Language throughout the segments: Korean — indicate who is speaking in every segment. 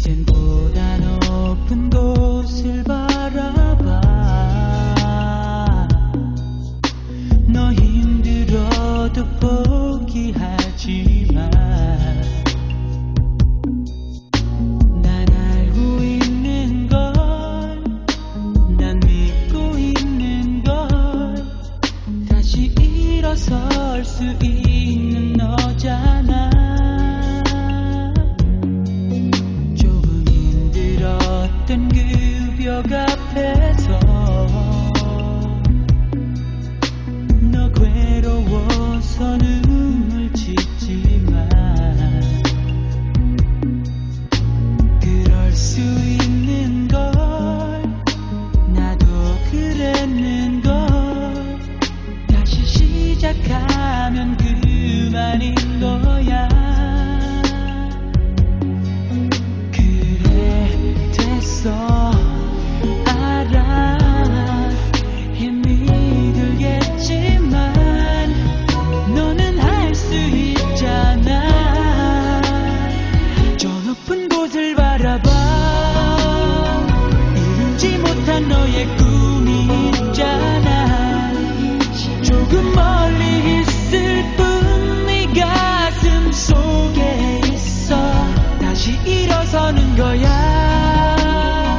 Speaker 1: 이젠 보다 높은 곳을 바라봐. 너 힘들어도 포기하지 마난 알고 있는 걸 난 믿고 있는 걸 다시 일어설 수 있는 새벽 앞에서 너 괴로워서 눈물 짓지만 그럴 수 있는 걸 나도 그랬는 걸 다시 시작하면 그만인 거야. 너의 꿈이 있잖아. 조금 멀리 있을 뿐 네 가슴 속에 있어. 다시 일어서는 거야.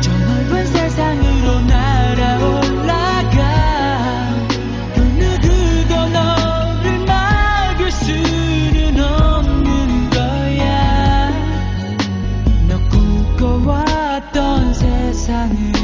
Speaker 1: 저 넓은 세상으로 날아올라가. 그 누구도 너를 막을 수는 없는 거야. 너 꿈꿔왔던 세상을